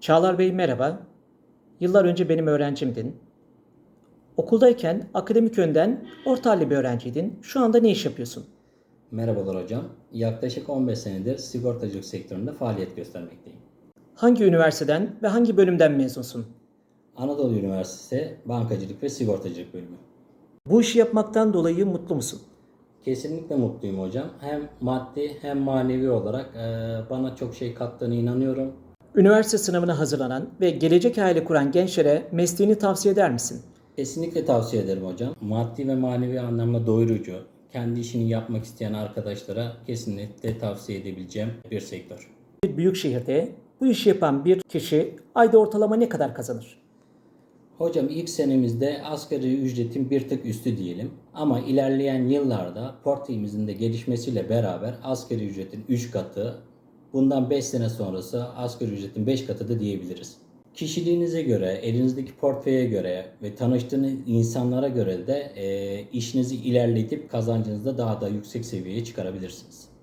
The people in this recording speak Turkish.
Çağlar Bey merhaba. Yıllar önce benim öğrencimdin. Okuldayken akademik yönden orta halli bir öğrenciydin. Şu anda ne iş yapıyorsun? Merhabalar hocam. Yaklaşık 15 senedir sigortacılık sektöründe faaliyet göstermekteyim. Hangi üniversiteden ve hangi bölümden mezunsun? Anadolu Üniversitesi Bankacılık ve Sigortacılık Bölümü. Bu işi yapmaktan dolayı mutlu musun? Kesinlikle mutluyum hocam. Hem maddi hem manevi olarak bana çok şey kattığını inanıyorum. Üniversite sınavına hazırlanan ve gelecek hayali kuran gençlere mesleğini tavsiye eder misin? Kesinlikle tavsiye ederim hocam. Maddi ve manevi anlamda doyurucu, kendi işini yapmak isteyen arkadaşlara kesinlikle tavsiye edebileceğim bir sektör. Bir büyük şehirde bu işi yapan bir kişi ayda ortalama ne kadar kazanır? Hocam ilk senemizde asgari ücretin bir tık üstü diyelim. Ama ilerleyen yıllarda portföyümüzün de gelişmesiyle beraber asgari ücretin 3 katı, bundan 5 sene sonrası asgari ücretin 5 katı da diyebiliriz. Kişiliğinize göre, elinizdeki portföye göre ve tanıştığınız insanlara göre de e, işinizi ilerletip kazancınızı da daha da yüksek seviyeye çıkarabilirsiniz.